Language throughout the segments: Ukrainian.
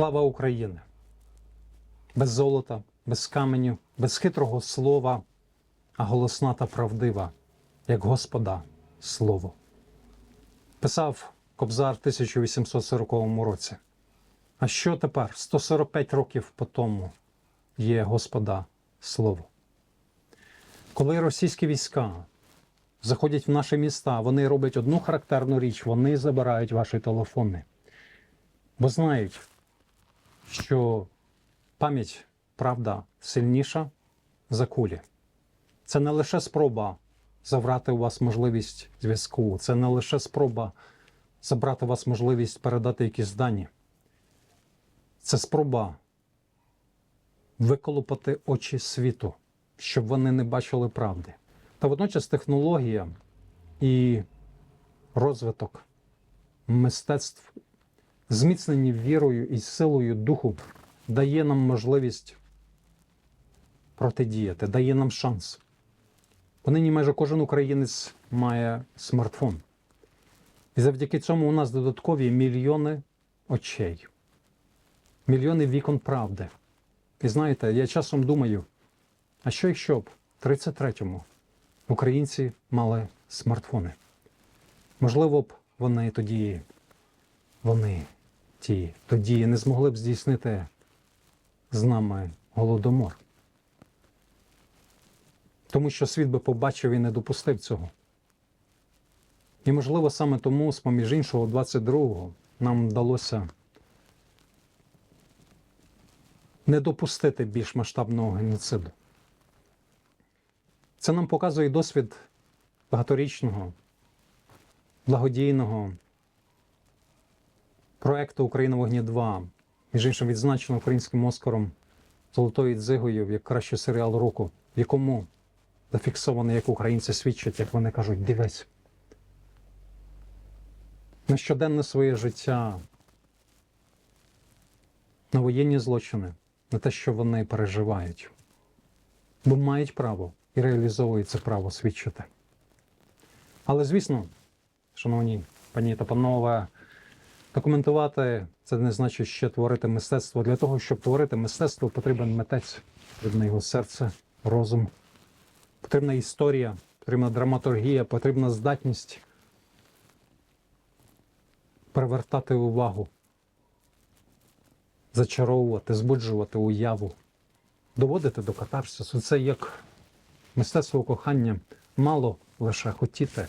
Слава Україні! Без золота, без каменю, без хитрого слова, а голосна та правдива, як Господа Слово. Писав Кобзар в 1840 році. А що тепер, 145 років по тому, є Господа Слово? Коли російські війська заходять в наші міста, вони роблять одну характерну річ: вони забирають ваші телефони. Бо знають, що пам'ять, правда, сильніша за кулі. Це не лише спроба забрати у вас можливість зв'язку, це не лише спроба забрати у вас можливість передати якісь дані. Це спроба виколупати очі світу, щоб вони не бачили правди. Та водночас технологія і розвиток мистецтв, зміцнені вірою і силою духу, дає нам можливість протидіяти, дає нам шанс. Понині майже кожен українець має смартфон. І завдяки цьому у нас додаткові мільйони очей, мільйони вікон правди. І знаєте, я часом думаю, а що якщо б в 33-му українці мали смартфони? Можливо б вони тоді, вони ті тоді не змогли б здійснити з нами голодомор. Тому що світ би побачив і не допустив цього. І, можливо, саме тому, з поміж іншого, 22-го нам вдалося не допустити більш масштабного геноциду. Це нам показує досвід багаторічного, благодійного проекту Україна вогні 2, між іншим відзначено українським Оскаром Золотою дзигою як кращий серіал року, в якому зафіксовано, як українці свідчать, як вони кажуть, дивись. На щоденне своє життя, на воєнні злочини, на те, що вони переживають, бо мають право і реалізовують це право свідчити. Але, звісно, шановні пані та панове, документувати це не значить ще творити мистецтво. Для того, щоб творити мистецтво, потрібен митець, потрібне його серце, розум, потрібна історія, потрібна драматургія, потрібна здатність привертати увагу, зачаровувати, збуджувати уяву, доводити до катарсису. Це як мистецтво кохання. Мало лише хотіти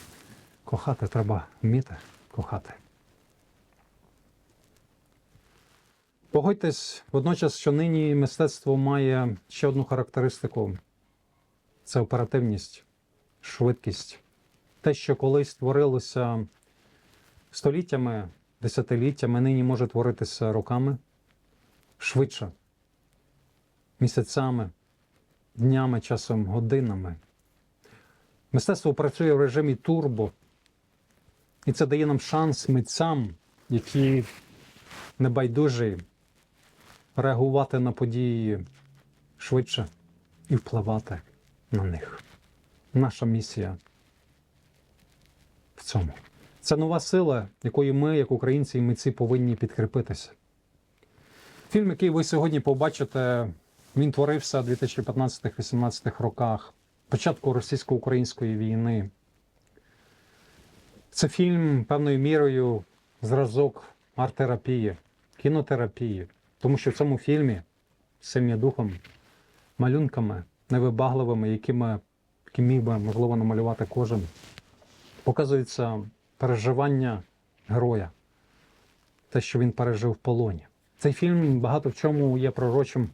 кохати, треба вміти кохати. Погодьтесь водночас, що нині мистецтво має ще одну характеристику це оперативність, швидкість. Те, що колись творилося століттями, десятиліттями, нині може творитися роками швидше, місяцями, днями, часом годинами. Мистецтво працює в режимі турбо, і це дає нам шанс митцям, які небайдужі реагувати на події швидше і впливати на них. Наша місія в цьому. Це нова сила, якою ми, як українці і митці, повинні підкріпитися. Фільм, який ви сьогодні побачите, він творився в 2015-18 роках, початку російсько-української війни. Це фільм певною мірою зразок арт-терапії, кінотерапії, тому що в цьому фільмі сильні духом, малюнками, невибагливими, якими які міг би, можливо, намалювати кожен, показується переживання героя, те, що він пережив в полоні. Цей фільм багато в чому є пророчим.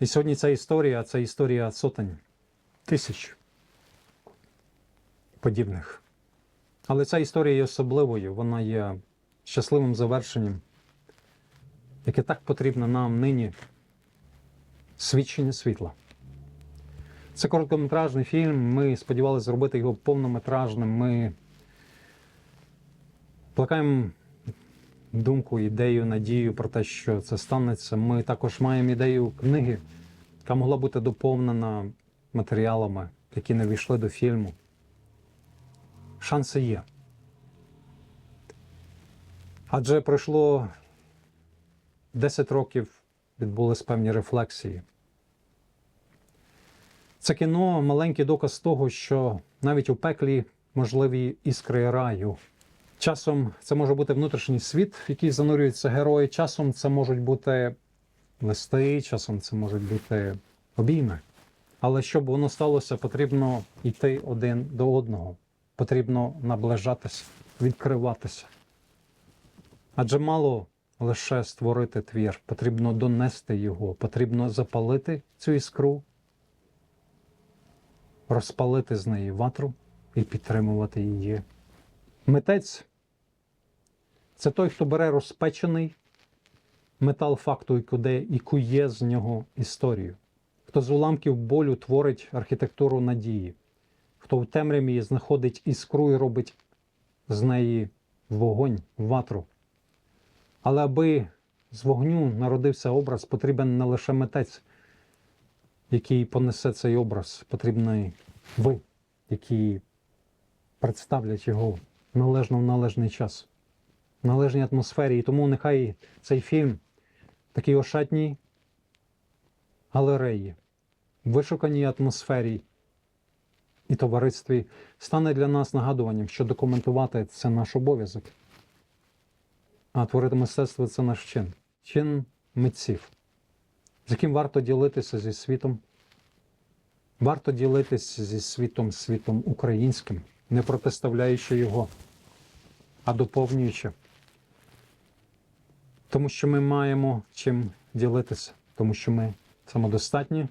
І сьогодні ця історія це історія сотень, тисяч подібних. Але ця історія є особливою, вона є щасливим завершенням, яке так потрібно нам нині свідчення світла. Це короткометражний фільм. Ми сподівалися зробити його повнометражним. Ми плекаємо думку, ідею, надію про те, що це станеться. Ми також маємо ідею книги, яка могла бути доповнена матеріалами, які не війшли до фільму. Шанси є. Адже пройшло 10 років відбулись певні рефлексії. Це кіно маленький доказ того, що навіть у пеклі можливі іскри раю. Часом це може бути внутрішній світ, в який занурюються герої. Часом це можуть бути листи, часом це можуть бути обійми. Але щоб воно сталося, потрібно йти один до одного. Потрібно наближатися, відкриватися. Адже мало лише створити твір, потрібно донести його, потрібно запалити цю іскру, розпалити з неї ватру і підтримувати її. Митець це той, хто бере розпечений метал факту і куде і кує з нього історію, хто з уламків болю творить архітектуру надії, хто в темряві знаходить іскру і робить з неї вогонь, ватру. Але аби з вогню народився образ, потрібен не лише митець, який понесе цей образ, потрібний ви, які представлять його належно в належний час, в належній атмосфері. І тому нехай цей фільм в такій ошатній галереї, вишуканій атмосфері і товаристві стане для нас нагадуванням, що документувати це наш обов'язок. А творити мистецтво це наш чин, чин митців, з яким варто ділитися зі світом. Варто ділитися зі світом, світом українським, не протиставляючи його, а доповнюючи. Тому що ми маємо чим ділитися, тому що ми самодостатні,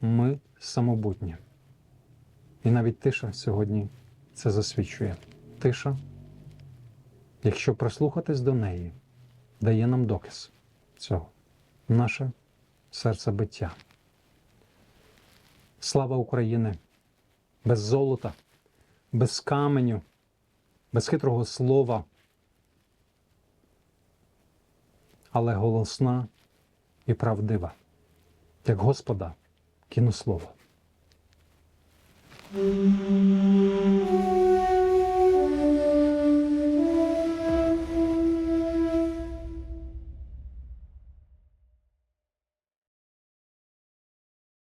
ми самобутні. І навіть тиша сьогодні це засвідчує. Тиша якщо прислухатись до неї, дає нам доказ цього, наше серцебиття. Слава України! Без золота, без каменю, без хитрого слова, але голосна і правдива, як Господа кінослова.